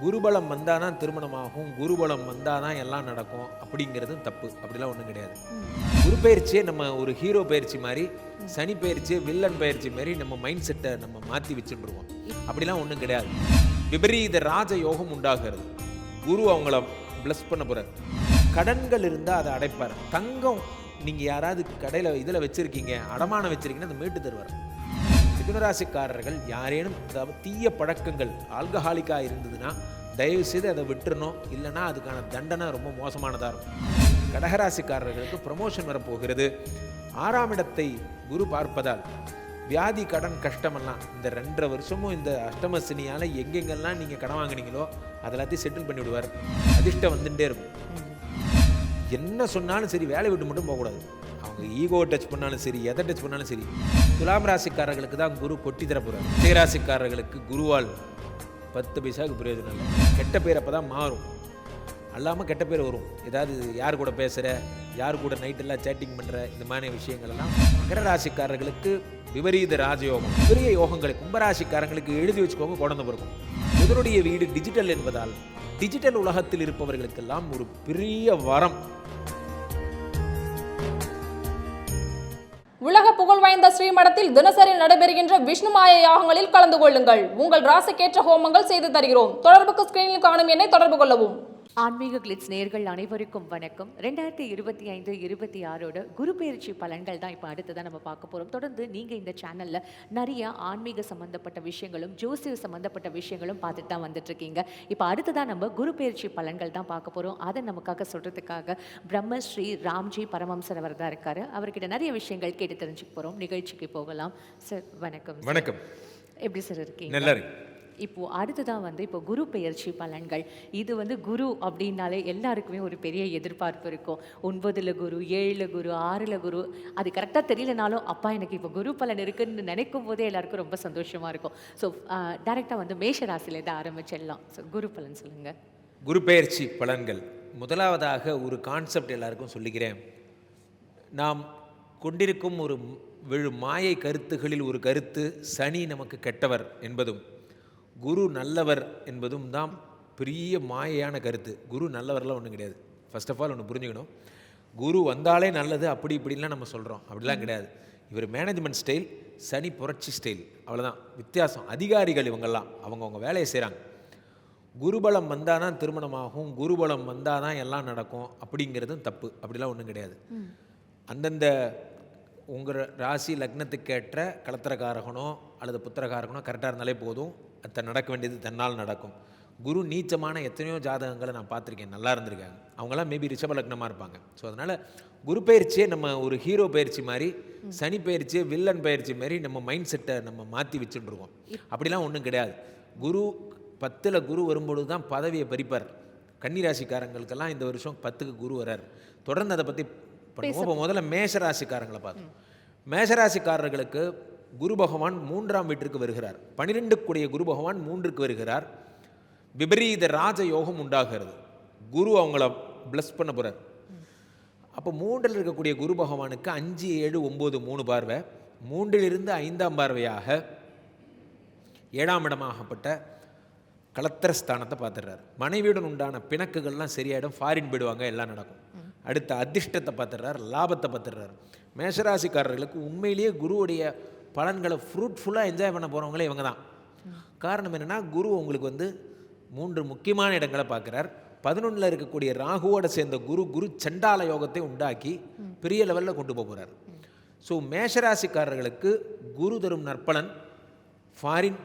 குருபலம் வந்தால் தான் திருமணமாகும் குருபலம் வந்தால் தான் எல்லாம் நடக்கும். அப்படிங்கிறதும் தப்பு. அப்படிலாம் ஒன்றும் கிடையாது. குரு பயிற்சியே நம்ம ஒரு ஹீரோ பயிற்சி மாதிரி சனி பயிற்சி வில்லன் பயிற்சி மாதிரி நம்ம மைண்ட் செட்டை நம்ம மாற்றி வச்சுட்டுருவோம் அப்படிலாம் ஒன்றும் கிடையாது. விபரீத ராஜ யோகம் உண்டாகிறது. குரு அவங்கள ப்ளஸ் பண்ண போகிறார் கடன்கள் இருந்தால் அதை அடைப்பார். தங்கம் நீங்கள் யாராவது கடையில் இதில் வச்சுருக்கீங்க அடமானம் வச்சுருக்கீங்கன்னா அதை மீட்டு தருவார். மிதுனராசிக்காரர்கள் யாரேனும் தீய பழக்கங்கள் ஆல்கஹாலிக்காக இருந்ததுன்னா தயவு செய்து அதை விட்டுறணும். இல்லைன்னா அதுக்கான தண்டனை ரொம்ப மோசமானதாக இருக்கும். கடகராசிக்காரர்களுக்கு ப்ரமோஷன் வரப்போகிறது. ஆறாம் இடத்தை குரு பார்ப்பதால் வியாதி கடன் கஷ்டமெல்லாம் இந்த ரெண்டரை வருஷமும் இந்த அஷ்டம சனியால் எங்கெங்கெல்லாம் நீங்கள் கடன் வாங்குனீங்களோ அதெல்லாத்தையும் செட்டில் பண்ணி விடுவார். அதிர்ஷ்டம் வந்துட்டே இருக்கும். என்ன சொன்னாலும் சரி வேலை விட்டு மட்டும் போகக்கூடாது. அவங்க ஈகோ டச் பண்ணாலும் சரி எதை டச் பண்ணாலும் சரி துலாம் ராசிக்காரர்களுக்கு தான் குரு கொட்டி தரப்போகிறார் விஜயராசிக்காரர்களுக்கு குருவால் பத்து பைசாவுக்கு பிரயோஜனம் இல்லை. கெட்ட பேர் அப்போ தான் மாறும். அல்லாமல் கெட்ட பேர் வரும். ஏதாவது யார் கூட பேசுகிற யார் கூட நைட்டெல்லாம் சேட்டிங் பண்ணுற இந்த மாதிரி விஷயங்கள் எல்லாம் மகர ராசிக்காரர்களுக்கு விபரீத ராஜயோகம். பெரிய யோகங்களை கும்பராசிக்காரங்களுக்கு எழுதி வச்சுக்கோங்க குழந்தை பிறக்கும் இதனுடைய வீடு டிஜிட்டல் என்பதால் டிஜிட்டல் உலகத்தில் இருப்பவர்களுக்கெல்லாம் ஒரு பெரிய வரம். உலக புகழ் வாய்ந்த ஸ்ரீமடத்தில் தினசரி நடைபெறுகின்ற விஷ்ணுமாய யாகங்களில் கலந்து கொள்ளுங்கள். உங்கள் ராசிக்கேற்ற ஹோமங்கள் செய்து தருகிறோம். தொடர்புக்கு ஸ்கிரீனில் காணும் என்னை தொடர்பு கொள்ளவும். ஆன்மீக கிளிட்ஸ் நேர்கள் அனைவருக்கும் வணக்கம். ரெண்டாயிரத்தி இருபத்தி ஐந்து இருபத்தி ஆறோட குரு பயிற்சி பலன்கள் தான் இப்போ அடுத்ததான் நம்ம பார்க்க போகிறோம் தொடர்ந்து நீங்கள் இந்த சேனலில் நிறைய ஆன்மீக சம்மந்தப்பட்ட விஷயங்களும் ஜோசிய சம்மந்தப்பட்ட விஷயங்களும் பார்த்துட்டு தான் வந்துட்டு இருக்கீங்க இப்போ அடுத்ததான் நம்ம குரு பயிற்சி பலன்கள் தான் பார்க்க போகிறோம் அதை நமக்காக சொல்கிறதுக்காக பிரம்மஸ்ரீ ராம்ஜி பரமம்சர் அவர் தான் இருக்காரு. அவர்கிட்ட நிறைய விஷயங்கள் கேட்டு தெரிஞ்சுக்க போகிறோம் நிகழ்ச்சிக்கு போகலாம். சார் வணக்கம். வணக்கம். எப்படி சார் இருக்கீங்க? நல்லா இருக்கு இப்போது அடுத்ததாக வந்து இப்போ குரு பெயர்ச்சி பலன்கள். இது வந்து குரு அப்படின்னாலே எல்லாருக்குமே ஒரு பெரிய எதிர்பார்ப்பு இருக்கும். ஒன்பதில் குரு ஏழில் குரு ஆறில் குரு. அது கரெக்டாக தெரியலனாலும் அப்பா எனக்கு இப்போ குரு பலன் இருக்குதுன்னு நினைக்கும் போதே எல்லாருக்கும் ரொம்ப சந்தோஷமாக இருக்கும். ஸோ டேரெக்டாக வந்து மேஷ ராசியிலேருந்து ஆரம்பிச்சிடலாம். ஸோ குரு பலன் சொல்லுங்கள் குரு பெயர்ச்சி பலன்கள். முதலாவதாக ஒரு கான்செப்ட் எல்லாருக்கும் சொல்லுகிறேன் நாம் கொண்டிருக்கும் ஒரு விழு மாயை கருத்துகளில் ஒரு கருத்து சனி நமக்கு கெட்டவர் என்பதும் குரு நல்லவர் என்பதும் தான் பெரிய மாயையான கருத்து. குரு நல்லவர்லாம் ஒன்றும் கிடையாது. ஃபர்ஸ்ட் ஆஃப் ஆல் ஒன்று புரிஞ்சுக்கணும். குரு வந்தாலே நல்லது அப்படி இப்படிலாம் நம்ம சொல்கிறோம் அப்படிலாம் கிடையாது. இவர் மேனேஜ்மெண்ட் ஸ்டைல் சனி புரட்சி ஸ்டைல் அவ்வளோதான் வித்தியாசம். அதிகாரிகள் இவங்கெல்லாம் அவங்கவுங்க வேலையை செய்கிறாங்க குருபலம் வந்தால் தான் திருமணமாகும் குருபலம் வந்தால் தான் எல்லாம் நடக்கும். அப்படிங்கிறதும் தப்பு. அப்படிலாம் ஒன்றும் கிடையாது. அந்தந்த உங்கள் ராசி லக்னத்துக்கு ஏற்ற கலத்திரக்காரகனோ அல்லது புத்திரகாரகனோ கரெக்டாக இருந்தாலே போதும். அது நடக்க வேண்டியது தன்னால் நடக்கும். குரு நீச்சமான எத்தனையோ ஜாதகங்களை நான் பார்த்துருக்கேன். நல்லா இருந்திருக்காங்க. அவங்களாம் மேபி ரிஷப லக்னமாக இருப்பாங்க. ஸோ அதனால் குரு பயிற்சியே நம்ம ஒரு ஹீரோ பயிற்சி மாதிரி சனி பயிற்சியே வில்லன் பயிற்சி மாதிரி நம்ம மைண்ட் செட்டை நம்ம மாற்றி வச்சுட்டு இருக்கோம் அப்படிலாம் ஒன்றும் கிடையாது. குரு பத்தில் குரு வரும்பொழுது தான் பதவியை பறிப்பார். கன்னிராசிக்காரங்களுக்கெல்லாம் இந்த வருஷம் பத்துக்கு குரு வரார். தொடர்ந்து அதை பற்றி பண்ணுவோம். இப்போ முதல்ல மேஷராசிக்காரங்களை பார்த்தோம் மேஷராசிக்காரர்களுக்கு குரு பகவான் மூன்றாம் வீட்டிற்கு வருகிறார். பனிரெண்டுக்குடைய குரு பகவான் மூன்றுக்கு வருகிறார். விபரீத ராஜ யோகம் உண்டாகிறது. குரு அவங்கள ப்ளஸ் பண்ண போகிறார் அப்போ மூன்றில் இருக்கக்கூடிய குரு பகவானுக்கு அஞ்சு ஏழு ஒம்பது மூணு பார்வை. மூன்றிலிருந்து ஐந்தாம் பார்வையாக ஏழாம் இடமாகப்பட்ட கலத்தர ஸ்தானத்தை பார்த்துடுறாரு. மனைவியுடன் உண்டான பிணக்குகள்லாம் சரியாயிடும். ஃபாரின் போயிடுவாங்க எல்லாம் நடக்கும். அடுத்த அதிர்ஷ்டத்தை பார்த்துடுறாரு லாபத்தை பார்த்துடுறாரு. மேஷராசிக்காரர்களுக்கு உண்மையிலேயே குருவுடைய பலன்களை ஃப்ரூட்ஃபுல்லாக என்ஜாய் பண்ண போகிறவங்களே இவங்க தான் காரணம் என்னென்னா குரு உங்களுக்கு வந்து மூன்று முக்கியமான இடங்களை பார்க்குறார். பதினொன்றில் இருக்கக்கூடிய ராகுவோட சேர்ந்த குரு குரு சண்டால யோகத்தை உண்டாக்கி பெரிய லெவலில் கொண்டு போக போகிறார் ஸோ மேஷராசிக்காரர்களுக்கு குரு தரும் நற்பலன் ஃபாரின்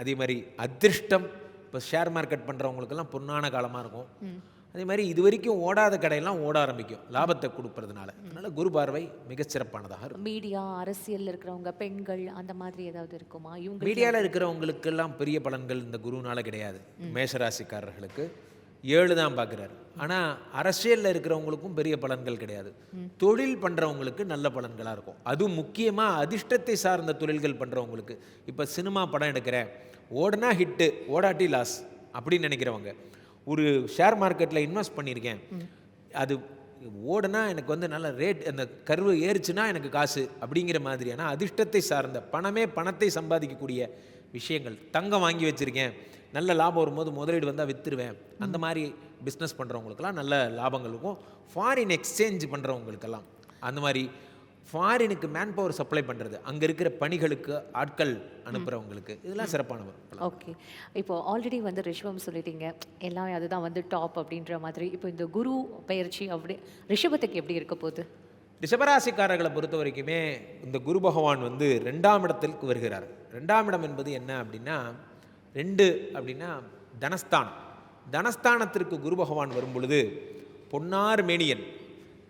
அதே மாதிரி அதிர்ஷ்டம். இப்போ ஷேர் மார்க்கெட் பண்ணுறவங்களுக்கெல்லாம் பொன்னான காலமாக இருக்கும். அதே மாதிரி இது வரைக்கும் ஓடாத கடையெல்லாம் ஓட ஆரம்பிக்கும் லாபத்தை கொடுப்பறதுனால அதனால் குரு பார்வை மிகச்சிறப்பானதாக இருக்கும். மீடியா அரசியல்ல இருக்கிறவங்க பெண்கள் அந்த மாதிரி ஏதாவது இருக்குமா? இவங்க மீடியாவில் இருக்கிறவங்களுக்கெல்லாம் பெரிய பலன்கள் இந்த குருனால கிடையாது. மேஷராசிக்காரர்களுக்கு ஏழு தான் பார்க்குறாரு. ஆனால் அரசியலில் இருக்கிறவங்களுக்கும் பெரிய பலன்கள் கிடையாது. தொழில் பண்ணுறவங்களுக்கு நல்ல பலன்களாக இருக்கும். அதுவும் முக்கியமாக அதிர்ஷ்டத்தை சார்ந்த தொழில்கள் பண்ணுறவங்களுக்கு இப்போ சினிமா படம் எடுக்கிறேன். ஓடுனா ஹிட்டு ஓடாட்டி லாஸ் அப்படின்னு நினைக்கிறவங்க. ஒரு ஷேர் மார்க்கெட்டில் இன்வெஸ்ட் பண்ணியிருக்கேன். அது ஓடுனா எனக்கு வந்து நல்ல ரேட் அந்த கருவு ஏறுச்சுன்னா எனக்கு காசு அப்படிங்கிற மாதிரியான அதிர்ஷ்டத்தை சார்ந்த பணமே பணத்தை சம்பாதிக்கக்கூடிய விஷயங்கள். தங்கம் வாங்கி வச்சுருக்கேன். நல்ல லாபம் வரும்போது முதலீடு வந்தால் விற்றுருவேன் அந்த மாதிரி பிஸ்னஸ் பண்ணுறவங்களுக்கெல்லாம் நல்ல லாபங்கள் இருக்கும். ஃபாரின் எக்ஸ்சேஞ்ச் பண்ணுறவங்களுக்கெல்லாம் அந்த மாதிரி ஃபாரினுக்கு மேன் பவர் சப்ளை பண்ணுறது அங்கே இருக்கிற பணிகளுக்கு ஆட்கள் அனுப்புகிறவங்களுக்கு இதெல்லாம் சிறப்பான பலன் ஓகே. இப்போ ஆல்ரெடி வந்து ரிஷபம் சொல்லிட்டீங்க. எல்லாமே அதுதான் வந்து டாப் அப்படின்ற மாதிரி. இப்போ இந்த குரு பயிற்சி அப்படி ரிஷபத்துக்கு எப்படி இருக்க போகுது? ரிஷபராசிக்காரர்களை பொறுத்த வரைக்குமே இந்த குரு பகவான் வந்து ரெண்டாம் இடத்திற்கு வருகிறார். ரெண்டாம் இடம் என்பது என்ன அப்படின்னா ரெண்டு அப்படின்னா தனஸ்தானம். தனஸ்தானத்திற்கு குரு பகவான் வரும் பொழுது பொன்னார் மேனியன்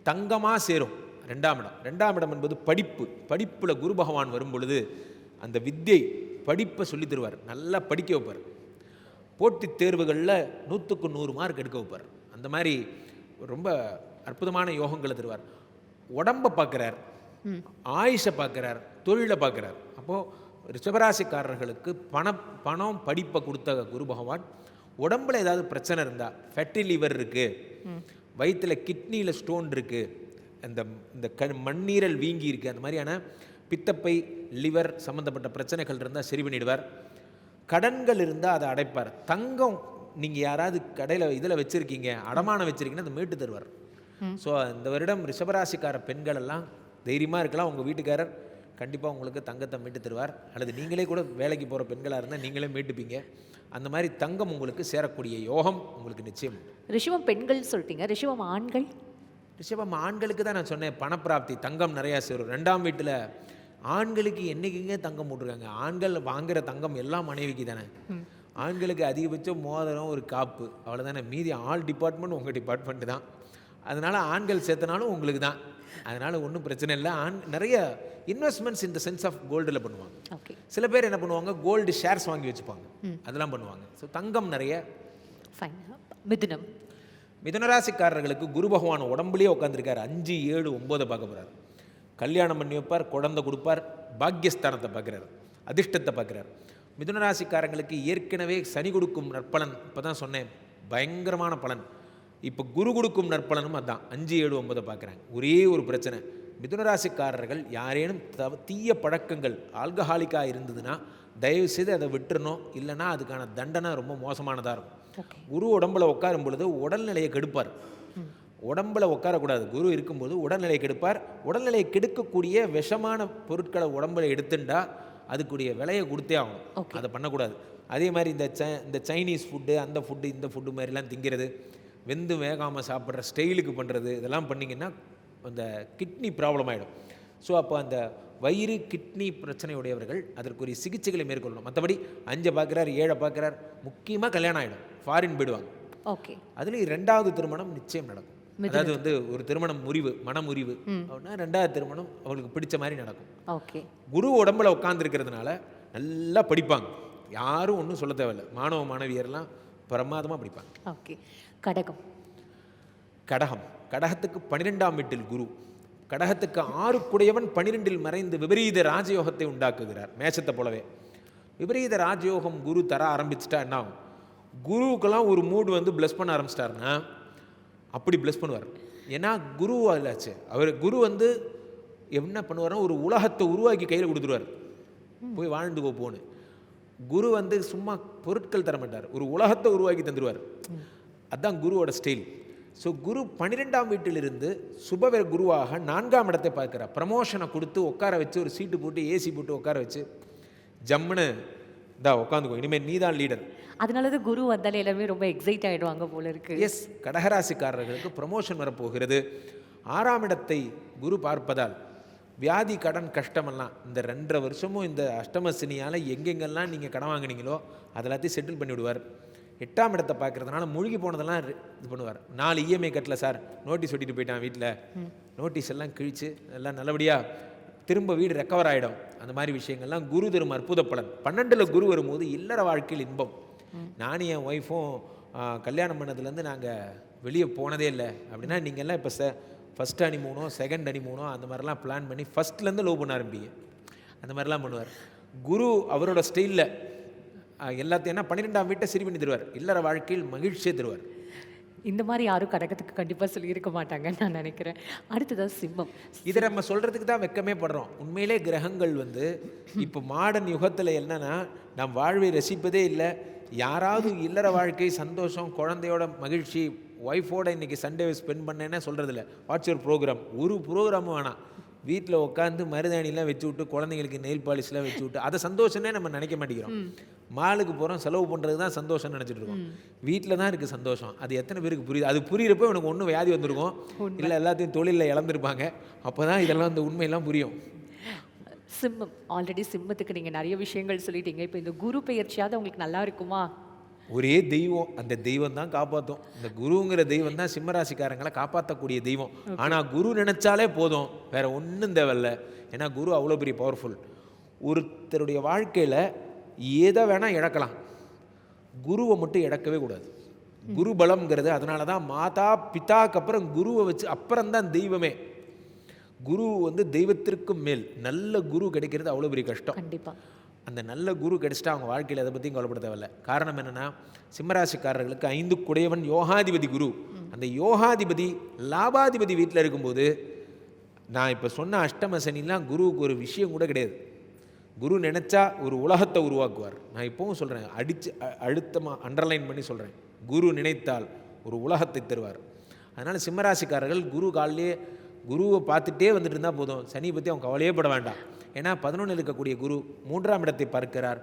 தங்கமாக சேரும். ரெண்டாம் இடம். ரெண்டாம் இடம் என்பது படிப்பு. படிப்பில் குரு பகவான் வரும் பொழுது அந்த வித்தை படிப்பை சொல்லித் தருவார். நல்லா படிக்க வைப்பார். போட்டித் தேர்வுகளில் நூற்றுக்கு நூறு மார்க் எடுக்க வைப்பார். அந்த மாதிரி ரொம்ப அற்புதமான யோகங்களை தருவார். உடம்பை பார்க்குறார். ஆயுஷை பார்க்குறார். தொழிலை பார்க்குறார். அப்போது ரிஷபராசிக்காரர்களுக்கு பண பணம் படிப்பை கொடுத்த குரு பகவான் உடம்புல ஏதாவது பிரச்சனை இருந்தால் ஃபேட்டி லிவர் இருக்குது வயிற்றுல கிட்னியில் ஸ்டோன் இருக்குது அந்த இந்த க மண்ணீரல் வீங்கி இருக்குது அந்த மாதிரியான பித்தப்பை லிவர் சம்மந்தப்பட்ட பிரச்சனைகள் இருந்தால் சரி பண்ணிடுவார். கடன்கள் இருந்தால் அதை அடைப்பார். தங்கம் நீங்கள் யாராவது கடையில் இதில் வச்சுருக்கீங்க அடமானம் வச்சுருக்கீங்கன்னா அதை மீட்டு தருவார். ஸோ இந்த வருடம் ரிஷபராசிக்கார பெண்கள் எல்லாம் தைரியமாக இருக்கலாம். உங்கள் வீட்டுக்காரர் கண்டிப்பாக உங்களுக்கு தங்கத்தை மீட்டு தருவார். அல்லது நீங்களே கூட வேலைக்கு போகிற பெண்களாக இருந்தால் நீங்களே மீட்டுப்பீங்க. அந்த மாதிரி தங்கம் உங்களுக்கு சேரக்கூடிய யோகம் உங்களுக்கு நிச்சயம். ரிஷபம் பெண்கள் சொல்லிட்டீங்க. ரிஷபம் ஆண்கள்? ரிஷபம் ஆண்களுக்கு தான் நான் சொன்னேன் பணப்பிராப்தி தங்கம் நிறையா சேரும். ரெண்டாம் வீட்டில் ஆண்களுக்கு என்னைக்குங்க தங்கம் போட்டிருக்காங்க? ஆண்கள் வாங்குற தங்கம் எல்லாம் மனைவிக்கு தானே. ஆண்களுக்கு அதிகபட்சம் மோதிரம் ஒரு காப்பு அவ்வளோதானே மீதி ஆல் டிபார்ட்மெண்ட் உங்கள் டிபார்ட்மெண்ட் தான். அதனால் ஆண்கள் சேர்த்தனாலும் உங்களுக்கு தான். அதனால் ஒன்றும் பிரச்சனை இல்லை. ஆண் நிறைய இன்வெஸ்ட்மெண்ட்ஸ் இந்த சென்ஸ் ஆஃப் கோல்டில் பண்ணுவாங்க. சில பேர் என்ன பண்ணுவாங்க? கோல்டு ஷேர்ஸ் வாங்கி வச்சுப்பாங்க. அதெல்லாம் பண்ணுவாங்க. ஸோ தங்கம் நிறைய. மிதுனம். மிதுனராசிக்காரர்களுக்கு குரு பகவான் உடம்புலயே உட்காந்துருக்காரு அஞ்சு ஏழு ஒம்போதை பார்க்க போகிறார் கல்யாணம் பண்ணி வைப்பார் குழந்தை கொடுப்பார் பாக்கியஸ்தானத்தை பார்க்குறாரு அதிர்ஷ்டத்தை பார்க்குறாரு. மிதுனராசிக்காரங்களுக்கு ஏற்கனவே சனி கொடுக்கும் நற்பலன் இப்போ தான் சொன்னேன் பயங்கரமான பலன். இப்போ குரு கொடுக்கும் நற்பலனும் அதான். அஞ்சு ஏழு ஒன்பதை பார்க்குறாங்க. ஒரே ஒரு பிரச்சனை. மிதுனராசிக்காரர்கள் யாரேனும் தவ தீய பழக்கங்கள் ஆல்கஹாலிக்காக இருந்ததுன்னா தயவு செய்து அதை விட்டுறணும். இல்லைன்னா அதுக்கான தண்டனை ரொம்ப மோசமானதாக இருக்கும். குரு உடம்புல உட்காரும் பொழுது உடல்நிலையை கெடுப்பார். உடம்புல உட்காரக்கூடாது. குரு இருக்கும்போது உடல்நிலையை கெடுப்பார். உடல்நிலையை கெடுக்கக்கூடிய விஷமான பொருட்களை உடம்புல எடுத்துட்டா அதுக்குரிய விலையை கொடுத்தே ஆகணும். அதை பண்ணக்கூடாது. அதே மாதிரி இந்த ச இந்த சைனீஸ் ஃபுட்டு அந்த ஃபுட்டு இந்த ஃபுட்டு மாதிரிலாம் திங்கிறது வெந்து வேகாமல் சாப்பிட்ற ஸ்டைலுக்கு பண்ணுறது இதெல்லாம் பண்ணிங்கன்னா அந்த கிட்னி ப்ராப்ளம் ஆகிடும் ஸோ அப்போ அந்த வயிறு கிட்னி பிரச்சனையுடையவர்கள் அதற்குரிய சிகிச்சைகளை மேற்கொள்ளணும். மற்றபடி அஞ்சை பார்க்குறார் ஏழை பார்க்குறார் முக்கியமாக கல்யாணம் ஆகிடும் ஃபாரின் போயிடுவாங்க ஓகே அதுலேயும் ரெண்டாவது திருமணம் நிச்சயம் நடக்கும். அதாவது வந்து ஒரு திருமணம் முறிவு மன முறிவு அப்படின்னா ரெண்டாவது திருமணம் அவங்களுக்கு பிடிச்ச மாதிரி நடக்கும். ஓகே குரு உடம்புல உட்காந்துருக்கிறதுனால நல்லா படிப்பாங்க. யாரும் ஒன்றும் சொல்ல தேவையில்ல. மாணவ மாணவியர்லாம் பிரமாதமாக படிப்பாங்க. ஓகே கடகம். கடகம். கடகத்துக்கு பன்னிரெண்டாம் வீட்டில் குரு. கடகத்துக்கு ஆறுக்குடையவன் பன்னிரெண்டில் மறைந்து விபரீத ராஜயோகத்தை உண்டாக்குகிறார். மேஷத்தை போலவே. விபரீத ராஜயோகம் குரு தர ஆரம்பிச்சிட்டா என்ன ஆகும்? குருவுக்கெல்லாம் ஒரு மூடு வந்து ப்ளஸ் பண்ண ஆரம்பிச்சிட்டாருன்னா அப்படி ப்ளஸ் பண்ணுவார். ஏன்னா குரு ஆச்சு அவர் குரு வந்து என்ன பண்ணுவார்னா ஒரு உலகத்தை உருவாக்கி கையில் கொடுத்துருவார். போய் வாழ்ந்துக்கோ போன்னு. குரு வந்து சும்மா பொருட்கள் தர மாட்டார். ஒரு உலகத்தை உருவாக்கி தந்துடுவார் அதான் குருவோட ஸ்டைல் ஸோ குரு பன்னிரெண்டாம் வீட்டிலிருந்து சுபவ குருவாக நான்காம் இடத்தை பார்க்கிறார். ப்ரமோஷனை கொடுத்து உட்கார வச்சு ஒரு சீட்டு போட்டு ஏசி போட்டு உட்கார வச்சு ஜம்முன்னு இந்தா உட்காந்துக்கோ. இனிமேல் நீ தான் லீடர் அதனால தான் குரு வந்தாலே எல்லாமே ரொம்ப எக்ஸைட் ஆயிடுவாங்க போல இருக்கு. எஸ் கடகராசிக்காரர்களுக்கு ப்ரமோஷன் வரப்போகிறது. ஆறாம் இடத்தை குரு பார்ப்பதால் வியாதி கடன் கஷ்டமெல்லாம் இந்த ரெண்டரை வருஷமும் இந்த அஷ்டம சனியால் எங்கெங்கெல்லாம் நீங்கள் கடன் வாங்குனீங்களோ அதெல்லாத்தையும் செட்டில் பண்ணி விடுவார் எட்டாம் இடத்தை பார்க்கறதுனால மூழ்கி போனதெல்லாம் இது பண்ணுவார். நாலு இஎம்ஐ கட்டல சார். நோட்டீஸ் ஒட்டிட்டு போயிட்டான் வீட்டில் நோட்டீஸ் எல்லாம் கிழிச்சு எல்லாம் நல்லபடியாக திரும்ப வீடு ரெக்கவர் ஆகிடும் அந்த மாதிரி விஷயங்கள்லாம் குரு தரும் அற்புத பலன். பன்னெண்டில் குரு வரும்போது இல்லற வாழ்க்கையில் இன்பம். நானும் என் ஒய்ஃபும் கல்யாணம் பண்ணதுலேருந்து நாங்கள் வெளியே போனதே இல்லை. அப்படின்னா நீங்கள்லாம் இப்போ ச ஃபஸ்ட் அனிமூனோ செகண்ட் அனிமூனோ அந்த மாதிரிலாம் பிளான் பண்ணி ஃபஸ்ட்லேருந்து லவ் பண்ண ஆரம்பிங்க. அந்த மாதிரிலாம் பண்ணுவார். குரு அவரோட ஸ்டைலில் எல்லாத்தையும் என்ன? பன்னிரெண்டாம் வீட்டை சரி பண்ணி தருவார். இல்லற வாழ்க்கையில் மகிழ்ச்சியை தருவார். இந்த மாதிரி யாரும் கடகத்துக்கு கண்டிப்பா சொல்லியிருக்க மாட்டாங்கன்னு நான் நினைக்கிறேன். அடுத்ததான் சிம்மம். இதை நம்ம சொல்கிறதுக்கு தான் வெக்கமே படுறோம். உண்மையிலே கிரகங்கள் வந்து இப்போ மாடர்ன் யுகத்தில் என்னன்னா நாம் வாழ்வை ரசிப்பதே இல்லை. யாராவது இல்லற வாழ்க்கை சந்தோஷம் குழந்தையோட மகிழ்ச்சி ஒய்ஃபோட இன்னைக்கு சண்டே ஸ்பெண்ட் பண்ணேன்னு சொல்கிறது இல்லை வாட்ஸ் யுவர் ப்ரோக்ராம் ஒரு ப்ரோக்ராமும் வேணாம். வீட்டில் உட்காந்து மருதாணிலாம் வச்சு விட்டு குழந்தைங்களுக்கு நெயில் பாலிஷ்லாம் வச்சு விட்டு அதை சந்தோஷமே நம்ம நினைக்க மாட்டேங்கிறோம். மாலுக்கு போகிறோம் செலவு பண்ணுறது தான் சந்தோஷம்னு நினச்சிட்டு இருக்கோம். வீட்டில் தான் இருக்குது சந்தோஷம். அது எத்தனை பேருக்கு புரியுது? அது புரியிறப்போ எனக்கு ஒன்றும் வியாதி வந்திருக்கும். இல்லை எல்லாத்தையும் தொழிலில் இழந்திருப்பாங்க. அப்போ தான் இதெல்லாம் அந்த உண்மையெல்லாம் புரியும். சிம்மம் ஆல்ரெடி சிம்மத்துக்கு நீங்க நிறைய விஷயங்கள் சொல்லிட்டீங்க. இப்போ இந்த குரு பெயர்ச்சியாவது உங்களுக்கு நல்லா இருக்குமா? ஒரே தெய்வம். அந்த தெய்வம் தான் காப்பாற்றும் இந்த குருங்கிற தெய்வம் தான் சிம்மராசிக்காரங்களை காப்பாற்றக்கூடிய தெய்வம். ஆனால் குரு நினைச்சாலே போதும். வேற ஒன்றும் தேவையில்ல. ஏன்னா குரு அவ்வளோ பெரிய பவர்ஃபுல் ஒருத்தருடைய வாழ்க்கையில் எதை வேணால் இழக்கலாம். குருவை மட்டும் இழக்கவே கூடாது. குரு பலம்ங்கிறது அதனால தான் மாதா பிதாக்கு அப்புறம் குருவை வச்சு அப்புறம் தான் தெய்வமே. குரு வந்து தெய்வத்திற்கும் மேல். நல்ல குரு கிடைக்கிறது அவ்வளோ பெரிய கஷ்டம். கண்டிப்பா. அந்த நல்ல குரு கிடச்சிட்டா அவங்க வாழ்க்கையில் அதை பற்றியும் கவலைப்பட தேவையில்ல. காரணம் என்னென்னா சிம்மராசிக்காரர்களுக்கு ஐந்து குடையவன் யோகாதிபதி குரு. அந்த யோகாதிபதி லாபாதிபதி வீட்டில் இருக்கும்போது நான் இப்போ சொன்ன அஷ்டம சனிலாம் குருவுக்கு ஒரு விஷயம் கூட கிடையாது. குரு நினச்சா ஒரு உலகத்தை உருவாக்குவார். நான் இப்போவும் சொல்கிறேன் அடித்து அழுத்தமாக அண்டர்லைன் பண்ணி சொல்கிறேன் குரு நினைத்தால் ஒரு உலகத்தை தருவார். அதனால் சிம்மராசிக்காரர்கள் குரு காலிலே குருவை பார்த்துட்டே வந்துட்டு இருந்தால் போதும். சனியை பற்றி அவங்க கவலையே பட வேண்டாம். ஏன்னா பதினொன்றில் இருக்கக்கூடிய குரு மூன்றாம் இடத்தை பார்க்கிறார்.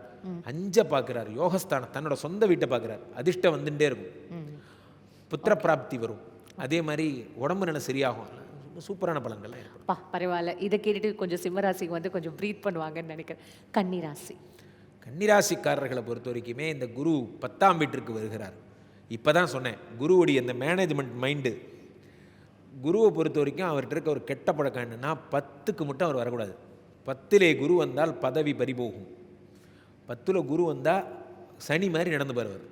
அஞ்ச பார்க்கிறார். யோகஸ்தானம் தன்னோட சொந்த வீட்டை பார்க்கிறார். அதிர்ஷ்டம் வந்துட்டே இருக்கும். புத்திர பிராப்தி வரும். அதே மாதிரி உடம்பு நிலை சரியாகும். சூப்பரான ஏற்படும் பா பரவாயில்ல. இதை கேட்டுட்டு கொஞ்சம் சிம்மராசிக்கு வந்து கொஞ்சம் ப்ரீத் பண்ணுவாங்கன்னு நினைக்கிறேன். கன்னிராசி. கன்னிராசிக்காரர்களை பொறுத்த வரைக்குமே இந்த குரு பத்தாம் வீட்டிற்கு வருகிறார். இப்போ தான் சொன்னேன் குருவுடைய இந்த மேனேஜ்மெண்ட் மைண்டு குருவை பொறுத்த வரைக்கும் அவர்கிட்ட இருக்க ஒரு கெட்ட பழக்கம் என்னென்னா பத்துக்கு மட்டும் அவர் வரக்கூடாது. பத்திலே குரு வந்தால் பதவி பறிபோகும். பத்தில் குரு வந்தால் சனி மாதிரி நடந்து வருவார்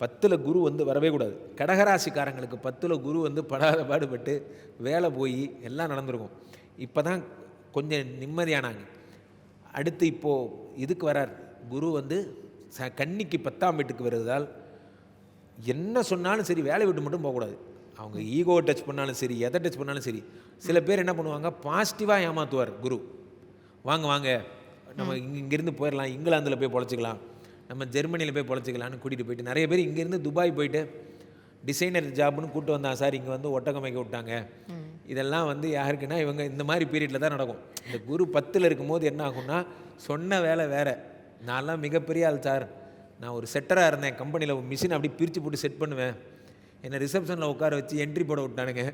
பத்தில் குரு வந்து வரவே கூடாது. கடகராசிக்காரங்களுக்கு பத்தில் குரு வந்து படாத பாடுபட்டு வேலை போய் எல்லாம் நடந்திருக்கும். இப்போ தான் கொஞ்சம் நிம்மதியானாங்க. அடுத்து இப்போது இதுக்கு வரார். குரு வந்து ச கன்னிக்கு பத்தாம் வீட்டுக்கு வருவதால் என்ன சொன்னாலும் சரி வேலை விட்டு மட்டும் போகக்கூடாது. அவங்க ஈகோ டச் பண்ணாலும் சரி எதை டச் பண்ணாலும் சரி சில பேர் என்ன பண்ணுவாங்க பாசிட்டிவாக ஏமாற்றுவார் குரு. வாங்க வாங்க நம்ம இங்க இங்கேருந்து போயிடலாம் இங்கிலாந்தில் போய் பொழைச்சிக்கலாம் நம்ம ஜெர்மனியில் போய் பொழைச்சிக்கலாம்னு கூட்டிகிட்டு போயிட்டு நிறைய பேர் இங்கேருந்து துபாய் போயிட்டு டிசைனர் ஜாப்னு கூப்பிட்டு வந்தான் சார் இங்கே வந்து ஒட்டகமைக்க விட்டாங்க. இதெல்லாம் வந்து யாருக்குன்னா இவங்க இந்த மாதிரி பீரியடில் தான் நடக்கும். இந்த குரு பத்தில் இருக்கும்போது என்ன ஆகும்னா சொன்ன வேலை வேறு. நான்லாம் மிகப்பெரிய ஆள் சார். நான் ஒரு செட்டராக இருந்தேன் கம்பெனியில் மிஷின் அப்படி பிரித்து போட்டு செட் பண்ணுவேன். என்னை ரிசப்ஷனில் உட்கார வச்சு என்ட்ரி போட விட்டானுங்க.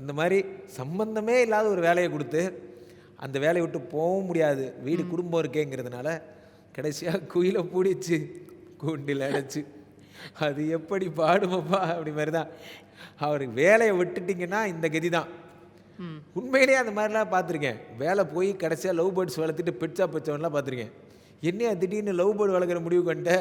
அந்த மாதிரி சம்பந்தமே இல்லாத ஒரு வேலையை கொடுத்து அந்த வேலையை விட்டு போகவும் முடியாது. வீடு குடும்பம் இருக்கேங்கிறதுனால கடைசியாக குயிலை பிடிச்சி கூண்டில் அடைச்சி அது எப்படி பாடுமப்பா? அப்படி மாதிரி தான் அவருக்கு வேலையை விட்டுட்டிங்கன்னா இந்த கதி தான் உண்மையிலேயே அந்த மாதிரிலாம் பார்த்துருக்கேன். வேலை போய் கடைசியாக லவ் பேர்ட்ஸ் வளர்த்துட்டு பெட்ஸாக வச்சவன்லாம் பார்த்துருக்கேன். என்னையா திடீர்னு லவ் பேர்டு வளர்க்குற முடிவு என்ன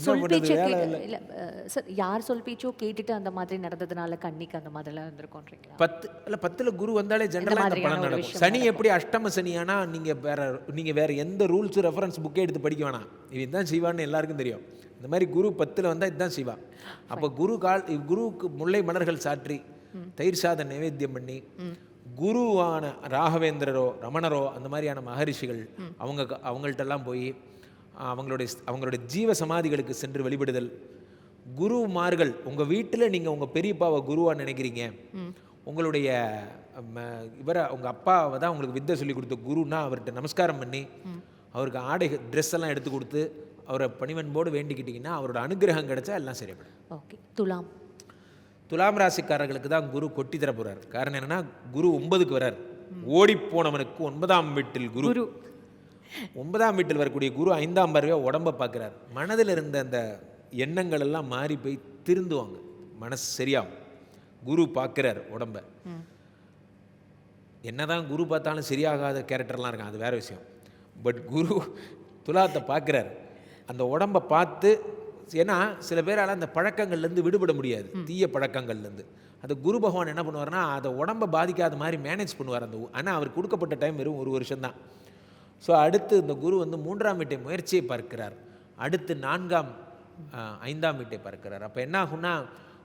சொல் பேச்சை இல்ல. சார் யார் சொல் பேச்சோ கேட்டுட்டு அந்த மாதிரி நடந்ததுனால கன்னிக்கு அந்த மாதிரிலாம் இருந்திருக்கோன்றீங்களா பத்து இல்லை பத்தில் குரு வந்தாலே ஜென்ரலாக இந்த நடக்கும். சனி எப்படி அஷ்டம சனியானா நீங்கள் வேற நீங்கள் வேற எந்த ரூல்ஸ் ரெஃபரன்ஸ் புக்கே எடுத்து படிக்க வேணாம். இவன் தான் சிவான்னு எல்லாருக்கும் தெரியும். இந்த மாதிரி குரு பத்தில் வந்தால் இதுதான் சிவா. அப்போ குரு கால் குருவுக்கு முல்லை மலர்கள் சாற்றி தயிர் சாதம் நைவேத்தியம் பண்ணி குருவான ராகவேந்திரரோ ரமணரோ அந்த மாதிரியான மகரிஷிகள் அவங்க க- அவங்கள்ட்டெல்லாம் போய் அவங்களுடைய அவங்களுடைய ஜீவ சமாதிகளுக்கு சென்று வழிபடுதல். குருமார்கள் உங்கள் வீட்டில் நீங்கள் உங்கள் பெரியப்பாவை குருவாக நினைக்கிறீங்க. உங்களுடைய இவரை உங்கள் அப்பாவை தான் உங்களுக்கு வித்தை சொல்லி கொடுத்த குருன்னா அவர்கிட்ட நமஸ்காரம் பண்ணி அவருக்கு ஆடை ட்ரெஸ் எல்லாம் எடுத்து கொடுத்து அவரை பணிவன்போடு வேண்டிக்கிட்டிங்கன்னா அவரோட அனுகிரகம் கிடைச்சா எல்லாம் சரிப்படும் ஓகே. துலாம். துலாம் ராசிக்காரர்களுக்கு தான் குரு கொட்டி தர போறார். காரணம் என்னன்னா குரு ஒன்பதுக்கு வரார். ஓடிப் போனவனுக்கு ஒன்பதாம் வீட்டில் குரு. ஒன்பதாம் வீட்டில் வரக்கூடிய குரு ஐந்தாம் பார்வையா உடம்பை பார்க்குறார். மனதில் இருந்த அந்த எண்ணங்கள் எல்லாம் மாறி போய் திருந்துவாங்க. மனசு சரியாகும். குரு பார்க்குறார் உடம்ப. என்னதான் குரு பார்த்தாலும் சரியாகாத கேரக்டர்லாம் இருக்கான். அது வேற விஷயம். பட் குரு துலாத்தை பார்க்குறார். அந்த உடம்பை பார்த்து ஏன்னா சில பேரால் அந்த பழக்கங்கள்லேருந்து விடுபட முடியாது. தீய பழக்கங்கள்லேருந்து. அந்த குரு பகவான் என்ன பண்ணுவார்னா அதை உடம்பை பாதிக்காத மாதிரி மேனேஜ் பண்ணுவார் அந்த ஆனால் அவர் கொடுக்கப்பட்ட டைம் வெறும் ஒரு வருஷம்தான். ஸோ அடுத்து இந்த குரு வந்து மூன்றாம் வீட்டை முயற்சியை பார்க்கிறார். அடுத்து நான்காம் ஐந்தாம் வீட்டை பார்க்கிறார். அப்போ என்ன ஆகும்னா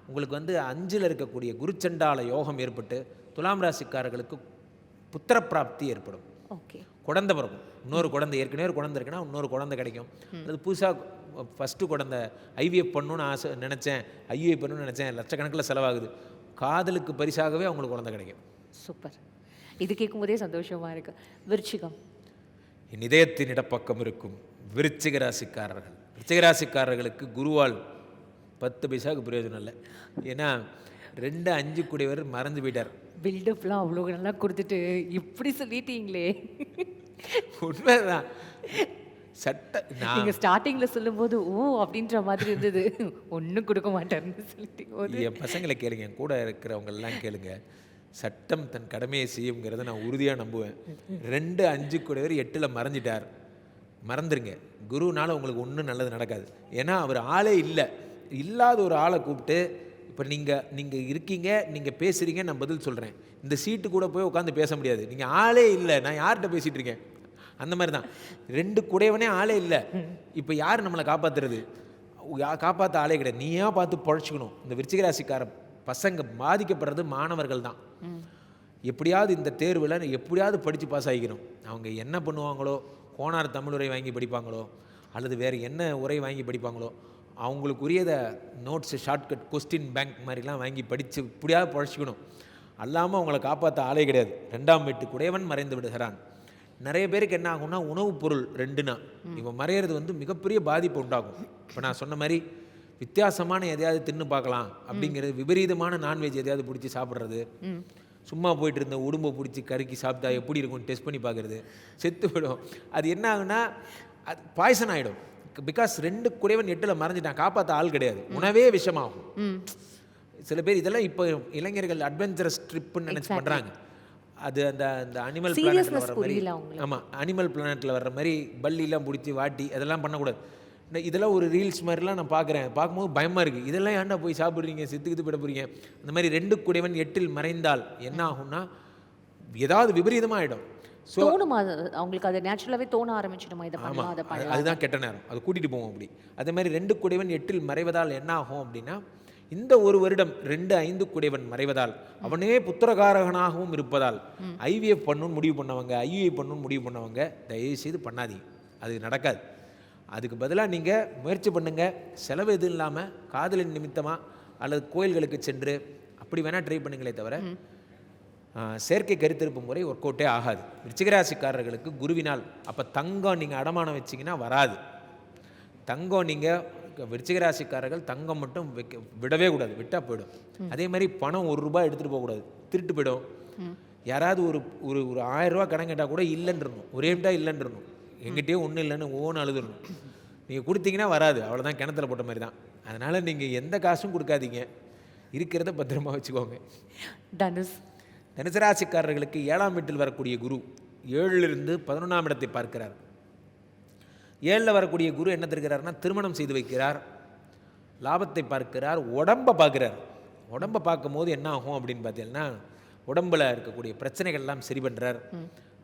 உங்களுக்கு வந்து அஞ்சில் இருக்கக்கூடிய குருச்சண்டால யோகம் ஏற்பட்டு துலாம் ராசிக்காரர்களுக்கு புத்திர பிராப்தி ஏற்படும். ஓகே. குழந்தை பிறக்கும். இன்னொரு குழந்தை ஏற்கனவே ஒரு குழந்தை இருக்குன்னா இன்னொரு குழந்தை கிடைக்கும். அது புதுசாக ஃபஸ்ட்டு குழந்த ஐவிஎஃப் பண்ணணும்னு ஆசை நினச்சேன் ஐவிஎஃப் பண்ணணும்னு நினச்சேன் லட்சக்கணக்கில் செலவாகுது. காதலுக்கு பரிசாகவே அவங்களுக்கு குழந்தை கிடைக்கும். சூப்பர். இது கேட்கும்போதே சந்தோஷமா இருக்கு. விருச்சிகம். என் இதயத்தின் இடப்பக்கம் இருக்கும் விருச்சிக ராசிக்காரர்கள். விருச்சிக ராசிக்காரர்களுக்கு குருவால் பத்து பைசாவுக்கு பிரயோஜனம் இல்லை. ஏன்னா ரெண்டு அஞ்சு கூடியவர் மறந்து போயிட்டார். பில்டப்லாம் அவ்வளோ நல்லா கொடுத்துட்டு இப்படி சொல்லிட்டீங்களே. உண்மைதான். சட்ட நான் நீங்க ஸ்டார்டிங்ல சொல்லும்போது ஓ அப்படின்ற மாதிரி இருந்தது. ஒண்ணும் கொடுக்க மாட்டாருன்னு சொல்லிட்டு என் பசங்களை கேளுங்க என் கூட இருக்கிறவங்க எல்லாம் கேளுங்க. சட்டம் தன் கடமையை செய்யுங்கிறத நான் உறுதியாக நம்புவேன். ரெண்டு அஞ்சு கூடவர் எட்டில் மறைஞ்சிட்டார். மறந்துருங்க. குருனால உங்களுக்கு ஒன்றும் நல்லது நடக்காது. ஏன்னா அவர் ஆளே இல்லை. இல்லாத ஒரு ஆளை கூப்பிட்டு இப்போ நீங்கள் நீங்கள் இருக்கீங்க நீங்கள் பேசுகிறீங்க நான் பதில் சொல்கிறேன் இந்த சீட்டு கூட போய் உட்காந்து பேச முடியாது. நீங்கள் ஆளே இல்லை. நான் யார்கிட்ட பேசிகிட்டு இருக்கேன்? அந்த மாதிரி தான் ரெண்டு குடையவனே ஆளே இல்லை. இப்போ யார் நம்மளை காப்பாத்துறது? யா- ஆளே கிடையாது. நீயா பார்த்து பொழைச்சிக்கணும். இந்த விருச்சிகராசிக்கார பசங்க பாதிக்கப்படுறது மாணவர்கள் தான். எப்படியாவது இந்த தேர்வில் எப்படியாவது படித்து பாஸ் ஆகிக்கணும். அவங்க என்ன பண்ணுவாங்களோ கோனார் தமிழ் உரை வாங்கி படிப்பாங்களோ அல்லது வேறு என்ன உரை வாங்கி படிப்பாங்களோ அவங்களுக்குரியத நோட்ஸு ஷார்ட்கட் கொஸ்டின் பேங்க் மாதிரிலாம் வாங்கி படித்து இப்படியாவது பழச்சிக்கணும் அல்லாமல் அவங்கள காப்பாற்ற ஆளே கிடையாது. ரெண்டாம் வீட்டு குடையவன் மறைந்து விடுகிறான். நிறைய பேருக்கு என்ன ஆகும்னா உணவுப் பொருள் ரெண்டுனா. இவன் மறையிறது வந்து மிகப்பெரிய பாதிப்பு உண்டாகும். இப்போ நான் சொன்ன மாதிரி வித்தியாசமான எதையாவது தின்னு பார்க்கலாம். அப்படிங்கிறது விபரீதமான நான்வெஜ் எதையாவது பிடிச்சி சாப்பிட்றது. சும்மா போயிட்டு இருந்த உடும்பை பிடிச்சி கருக்கி சாப்பிட்டா எப்படி இருக்கும் டெஸ்ட் பண்ணி பார்க்குறது. செத்து போயிடும். அது என்ன ஆகுனா அது பாய்சன் ஆகிடும் பிகாஸ் ரெண்டு குடைவன் எட்டில் மறைஞ்சிட்டான். காப்பாற்ற ஆள் கிடையாது. உணவே விஷமாகும். சில பேர் இதெல்லாம் இப்போ இளைஞர்கள் அட்வென்ச்சரஸ் ட்ரிப்புன்னு நினச்சி பண்ணுறாங்க அது அந்த அந்த அனிமல் பிளானட்ல Seriousness வர மாதிரி. ஆமாம் அனிமல் பிளானட்டில் வர்ற மாதிரி பல்லிலாம் பிடிச்சி வாட்டி அதெல்லாம் பண்ணக்கூடாது. இதெல்லாம் ஒரு ரீல்ஸ் மாதிரிலாம் நான் பார்க்குறேன். பார்க்கும்போது பயமாக இருக்குது இதெல்லாம் ஏன்டா போய் சாப்பிட்றீங்க? செத்துக்கிட்டு போயிட போகிறீங்க இந்த மாதிரி ரெண்டு குடைவன் எட்டில் மறைந்தால் என்ன ஆகும்னா ஏதாவது விபரீதமாக ஆகிடும் ஸோ தோணுமா? அவங்களுக்கு அது நேச்சுரலாவே தோண ஆரம்பிச்சிடுமா? இதை ஆமாம் பண்ணலாம் அதை பண்ணலாம் அதுதான் கெட்ட நேரம். அது கூட்டிகிட்டு போவோம் அப்படி. அதே மாதிரி ரெண்டு குடைவன் எட்டில் மறைவதால் என்ன ஆகும் அப்படின்னா இந்த ஒரு வருடம் ரெண்டு ஐந்து குடைவன் மறைவதால் அவனே புத்திரகாரகனாகவும் இருப்பதால் ஐவிஎஃப் பண்ணணும்னு முடிவு பண்ணவங்க ஐயுஐ பண்ணணும்னு முடிவு பண்ணவங்க தயவு செய்து பண்ணாதீங்க. அது நடக்காது. அதுக்கு பதிலாக நீங்கள் முயற்சி பண்ணுங்க. செலவு எதுவும் இல்லாமல் காதலின் நிமித்தமாக அல்லது கோயில்களுக்கு சென்று அப்படி வேணால் ட்ரை பண்ணுங்களே தவிர செயற்கை கருத்திருப்பு முறை ஒர்க் அவுட்டே ஆகாது. விருச்சிகராசிக்காரர்களுக்கு குருவினால் அப்போ தங்கம் நீங்கள் அடமானம் வச்சிங்கன்னா வராது. தங்கம் நீங்கள் விருச்சிகராசிக்காரர்கள் தங்கம் மட்டும் வைக்க விடவே கூடாது. விட்டால் போயிடும். அதே மாதிரி பணம் ஒரு ரூபாய் எடுத்துகிட்டு போகக்கூடாது திருட்டு போயிடும். யாராவது ஒரு ஒரு ஒரு ஆயிரம் ரூபாய் கடன் கேட்டால் கூட இல்லைன்றணும் ஒரே விட்டா இல்லைன்றணும் எங்கிட்டயே ஒன்றும் இல்லைன்னு ஓன்னு அழுதுடணும். நீங்கள் கொடுத்தீங்கன்னா வராது. அவ்வளோதான் கிணத்துல போட்ட மாதிரி தான் அதனால் நீங்கள் எந்த காசும் கொடுக்காதீங்க. இருக்கிறத பத்திரமா வச்சுக்கோங்க. தனுஷ். தனுசு ராசிக்காரர்களுக்கு ஏழாம் வீட்டில் வரக்கூடிய குரு ஏழிலிருந்து பதினொன்றாம் இடத்தை பார்க்கிறார். ஏழில் வரக்கூடிய குரு என்ன தருகிறார்னா திருமணம் செய்து வைக்கிறார். லாபத்தை பார்க்கிறார். உடம்பை பார்க்கிறார். உடம்பை பார்க்கும்போது என்ன ஆகும் அப்படின்னு பார்த்தீங்கன்னா உடம்புல இருக்கக்கூடிய பிரச்சனைகள்லாம் சரி பண்ணுறார்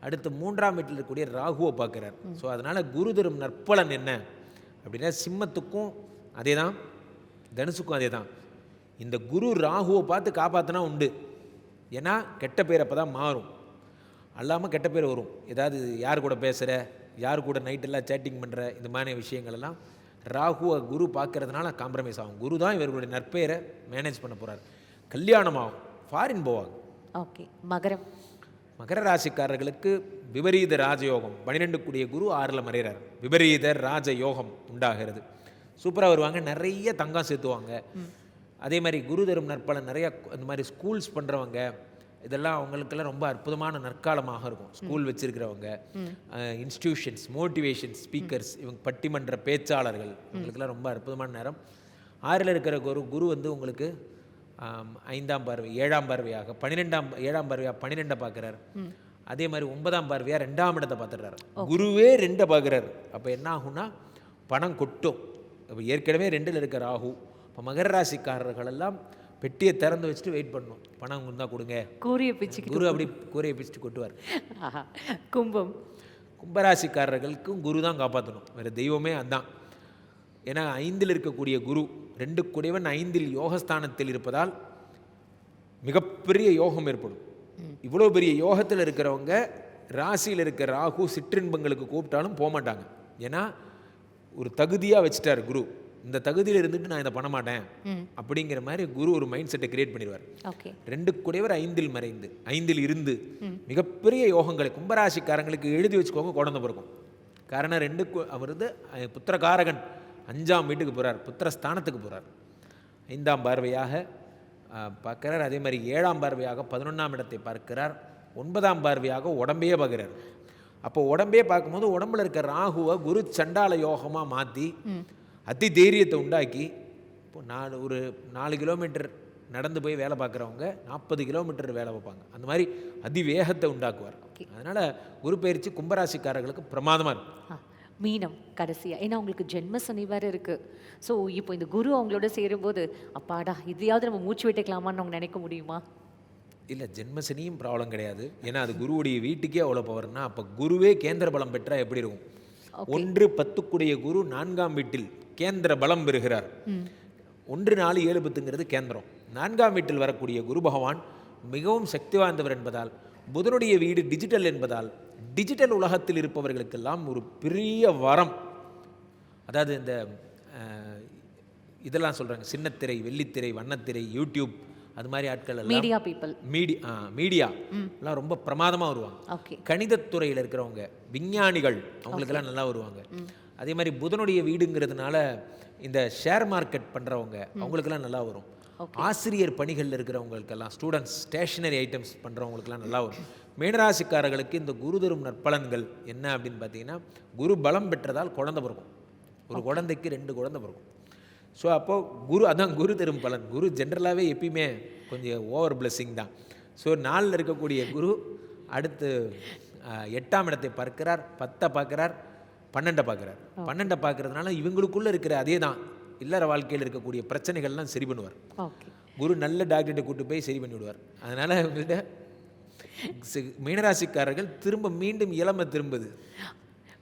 அடுத்து மூன்றாம் வீட்டில் இருக்கக்கூடிய ராகுவை பார்க்குறார். ஸோ அதனால் குரு தரும் நற்பலன் என்ன? அப்படின்னா சிம்மத்துக்கும் அதே தான் தனுசுக்கும் அதே தான் இந்த குரு ராகுவை பார்த்து காப்பாற்றினா உண்டு. ஏன்னா கெட்ட பேர் அப்போ தான் மாறும். அல்லாமல் கெட்ட பேர் வரும். ஏதாவது யார் கூட பேசுகிற யார் கூட நைட்டெல்லாம் சேட்டிங் பண்ணுற இந்த மாதிரி விஷயங்கள்லாம் ராகுவை குரு பார்க்கறதுனால காம்ப்ரமைஸ் ஆகும். குரு தான் இவர்களுடைய நற்பெயரை மேனேஜ் பண்ண போகிறார் கல்யாணம் ஆகும் ஃபாரின் போவாங்க. ஓகே மகரம். மகர ராசிக்காரர்களுக்கு விபரீத ராஜயோகம். பனிரெண்டு கூடிய குரு ஆறில் மறைகிறார் விபரீத ராஜயோகம் உண்டாகிறது. சூப்பராக வருவாங்க. நிறைய தங்கம் சேர்த்துவாங்க அதே மாதிரி குரு தரும் நற்பலன் நிறைய இந்த மாதிரி ஸ்கூல்ஸ் பண்ணுறவங்க இதெல்லாம் அவங்களுக்கெல்லாம் ரொம்ப அற்புதமான நற்காலமாக இருக்கும். ஸ்கூல் வச்சிருக்கிறவங்க இன்ஸ்டிடியூஷன்ஸ் மோட்டிவேஷன் ஸ்பீக்கர்ஸ் இவங்க பட்டிமன்ற பேச்சாளர்கள் இவங்களுக்கெல்லாம் ரொம்ப அற்புதமான நேரம். ஆறில் இருக்கிற குரு குரு வந்து உங்களுக்கு ஐந்தாம் பார்வை ஏழாம் பார்வையாக பன்னிரெண்டாம் ஏழாம் பார்வையாக பன்னிரெண்டை பார்க்குறார். அதே மாதிரி ஒன்பதாம் பார்வையாக ரெண்டாம் இடத்தை பார்த்துடுறாரு. குருவே ரெண்டை பார்க்குறாரு. அப்போ என்ன ஆகும்னா பணம் கொட்டும். இப்போ ஏற்கனவே ரெண்டில் இருக்கிற ராகு. இப்போ மகர ராசிக்காரர்கள் எல்லாம் பெட்டியை திறந்து வச்சுட்டு வெயிட் பண்ணணும் பணம் இருந்தால் கொடுங்க. கூறிய பிச்சுக்கு குரு அப்படி கூரையை பிச்சுட்டு கொட்டுவார். கும்பம். கும்பராசிக்காரர்களுக்கும் குரு தான் காப்பாற்றணும் வேறு தெய்வமே அதான். ஏன்னா ஐந்தில் இருக்கக்கூடிய குரு ரெண்டு குடைவன் ஐந்தில் யோகஸ்தானத்தில் இருப்பதால் மிகப்பெரிய யோகம் ஏற்படும். இவ்வளோ பெரிய யோகத்தில் இருக்கிறவங்க ராசியில் இருக்கிற ராகு சிற்றின்பங்களுக்கு கூப்பிட்டாலும் போக மாட்டாங்க ஏன்னா ஒரு தகுதியாக வச்சுட்டார் குரு. இந்த தகுதியில் இருந்துட்டு நான் இதை பண்ண மாட்டேன். அப்படிங்கிற மாதிரி குரு ஒரு மைண்ட் செட்டை கிரியேட் பண்ணிடுவார். ரெண்டு குடையவர் ஐந்தில் மறைந்து ஐந்தில் இருந்து மிகப்பெரிய யோகங்களை கும்பராசிக்காரங்களுக்கு எழுதி வச்சுக்கோங்க குழந்தை பிறக்கும். காரணம் ரெண்டு அவர் வந்து புத்திரகாரகன். அஞ்சாம் வீட்டுக்கு போகிறார் புத்திரஸ்தானத்துக்கு போகிறார் ஐந்தாம் பார்வையாக பார்க்கிறார். அதே மாதிரி ஏழாம் பார்வையாக பதினொன்றாம் இடத்தை பார்க்கிறார். ஒன்பதாம் பார்வையாக உடம்பையே பார்க்குறார். அப்போ உடம்பே பார்க்கும்போது உடம்புல இருக்க ராகுவை குரு சண்டால யோகமாக மாற்றி அதி தைரியத்தை உண்டாக்கி இப்போ நாலு ஒரு நாலு கிலோமீட்டர் நடந்து போய் வேலை பார்க்குறவங்க நாற்பது கிலோமீட்டர் வேலை பார்ப்பாங்க. அந்த மாதிரி அதிவேகத்தை உண்டாக்குவார். அதனால் குரு பயிற்சி கும்பராசிக்காரர்களுக்கு பிரமாதமாக இருக்கும். மீனம் கடைசியா. ஏன்னா உங்களுக்கு ஜென்ம சனி வேற இருக்கு. ஸோ இப்போ இந்த குரு அவங்களோட சேரும்போது அப்பாடா இதையாவது நம்ம மூச்சு விட்டுக்கலாமான்னு அவங்க நினைக்க முடியுமா? இல்லை ஜென்மசனியும் ப்ராப்ளம் கிடையாது. ஏன்னா அது குருவுடைய வீட்டுக்கே அவ்வளோ பவர்னா அப்போ குருவே கேந்திர பலம் பெற்றா எப்படி இருக்கும்? ஒன்று பத்துக்குடைய குரு நான்காம் வீட்டில் கேந்திர பலம் பெறுகிறார். ஒன்று நாலு ஏழு பத்துங்கிறது கேந்திரம். நான்காம் வீட்டில் வரக்கூடிய குரு பகவான் மிகவும் சக்தி வாய்ந்தவர் என்பதால் புதனுடைய வீடு டிஜிட்டல் என்பதால் டிஜிட்டல் உலகத்தில் இருப்பவர்களுக்கெல்லாம் ஒரு பெரிய வரம். அதாவது இந்த இதெல்லாம் சொல்கிறாங்க சின்னத்திரை வெள்ளித்திரை வண்ணத்திரை யூடியூப் அது மாதிரி ஆட்கள் எல்லாம் மீடியா பீப்புள் மீடியா மீடியா எல்லாம் ரொம்ப பிரமாதமாக வருவாங்க. கணிதத்துறையில் இருக்கிறவங்க விஞ்ஞானிகள் அவங்களுக்கெல்லாம் நல்லா வருவாங்க. அதே மாதிரி புதனுடைய வீடுங்கிறதுனால இந்த ஷேர் மார்க்கெட் பண்ணுறவங்க அவங்களுக்கெல்லாம் நல்லா வரும். ஆசிரியர் பணிகளில் இருக்கிறவங்களுக்கெல்லாம் ஸ்டூடெண்ட்ஸ் ஸ்டேஷனரி ஐட்டம்ஸ் பண்ணுறவங்களுக்கெல்லாம் நல்லா வரும். மீனராசிக்காரர்களுக்கு இந்த குரு தரும் நற்பலன்கள் என்ன அப்படின்னு பார்த்தீங்கன்னா குரு பலம் பெற்றதால் குழந்தை பிறக்கும். ஒரு குழந்தைக்கு ரெண்டு குழந்தை பிறக்கும். ஸோ அப்போது குரு அதான் குரு தரும் பலன். குரு ஜென்ரலாகவே எப்பயுமே கொஞ்சம் ஓவர் blessing தான். ஸோ நாளில் இருக்கக்கூடிய குரு அடுத்து எட்டாம் இடத்தை பார்க்கிறார் பத்தை பார்க்கிறார் பன்னெண்டை பார்க்குறார். பன்னெண்டை பார்க்கறதுனால இவங்களுக்குள்ளே இருக்கிற அதே தான். இல்லற வாழ்க்கையில் இருக்கக்கூடிய பிரச்சனைகள்லாம் சரி பண்ணுவார். குரு நல்ல டாக்டர்கிட்ட கூட்டு போய் சரி பண்ணி விடுவார் அதனால் இவங்கள்ட்ட மீனராசிக்காரர்கள் திரும்ப மீண்டும் இளமை திரும்புது.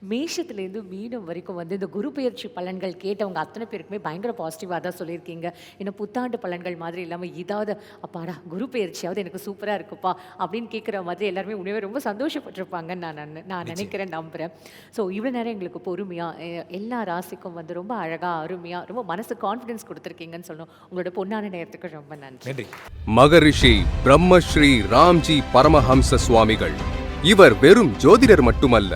மேஷத்துலேருந்து மீனம் வரைக்கும் வந்து இந்த குரு பெயர்ச்சி பலன்கள் கேட்டவங்க அத்தனை பேருக்குமே பயங்கர பாசிட்டிவாக தான் சொல்லியிருக்கீங்க. ஏன்னா புத்தாண்டு பலன்கள் மாதிரி இல்லாமல் இதாவது அப்பாடா குரு பெயர்ச்சியாவது எனக்கு சூப்பராக இருக்குப்பா அப்படின்னு கேட்குற மாதிரி எல்லாருமே உண்மையாக ரொம்ப சந்தோஷப்பட்டிருப்பாங்கன்னு நான் நன்- நான் நினைக்கிறேன் நம்புகிறேன் ஸோ இவ்வளோ நேரம் எங்களுக்கு பொறுமையாக எல்லா ராசிக்கும் வந்து ரொம்ப அழகாக அருமையாக ரொம்ப மனசு கான்ஃபிடன்ஸ் கொடுத்துருக்கீங்கன்னு சொல்லணும் உங்களோட பொன்னான நேரத்துக்கு ரொம்ப நன்றி. நன்றி. மகரிஷி பிரம்மஸ்ரீ ராம்ஜி பரமஹம்ச சுவாமிகள். இவர் வெறும் ஜோதிடர் மட்டுமல்ல